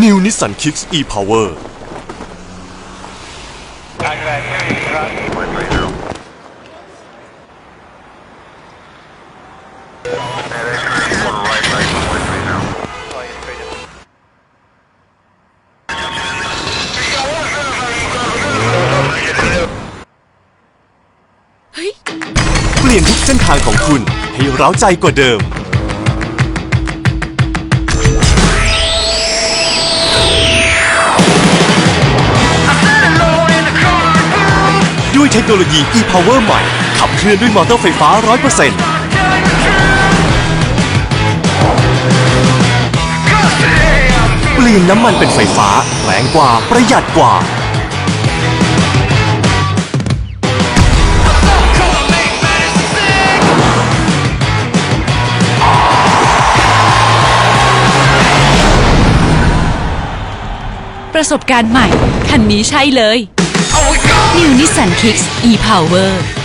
New Nissan Kicks e-Power เฮ้ยเปลี่ยนทุกเส้นทางของคุณให้เร้าใจกว่าเดิม ด้วยเทคโนโลยี e-Power ใหม่ ขับเคลื่อนด้วยมอเตอร์ไฟฟ้า 100%เปลี่ยนน้ำมันเป็นไฟฟ้า แรงกว่าประหยัดกว่า ประสบการณ์ใหม่ คันนี้ใช่เลย New Nissan Kicks e-Power